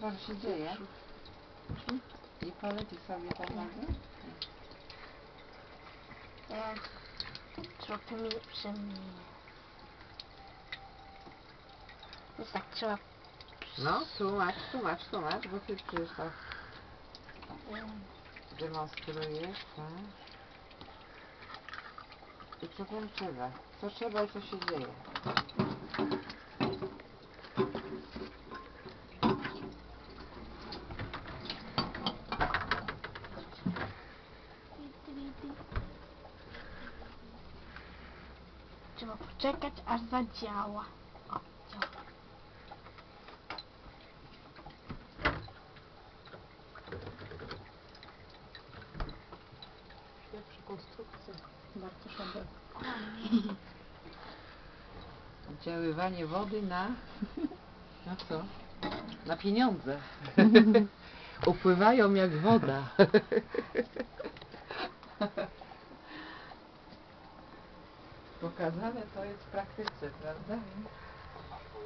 co się dzieje. I poleci sobie tam nogę. E, trochę mi przemienię. Więc tak, trzeba... No, tłumacz, tłumacz, tłumacz, bo ty przecież tak em, demonstrujesz, tak? I co tam trzeba? Co trzeba i co się dzieje? Trzeba poczekać, aż zadziała. O, działa. Konstrukcja. Bardzo. Oddziaływanie wody na... Na co? Na pieniądze. Upływają jak woda. Pokazane to jest w praktyce, prawda?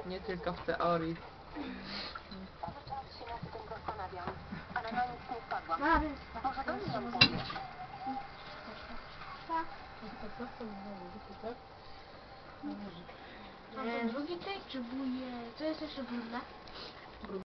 Nie tylko w teorii. E, drugi tej czy buje... Co jest jeszcze brudne?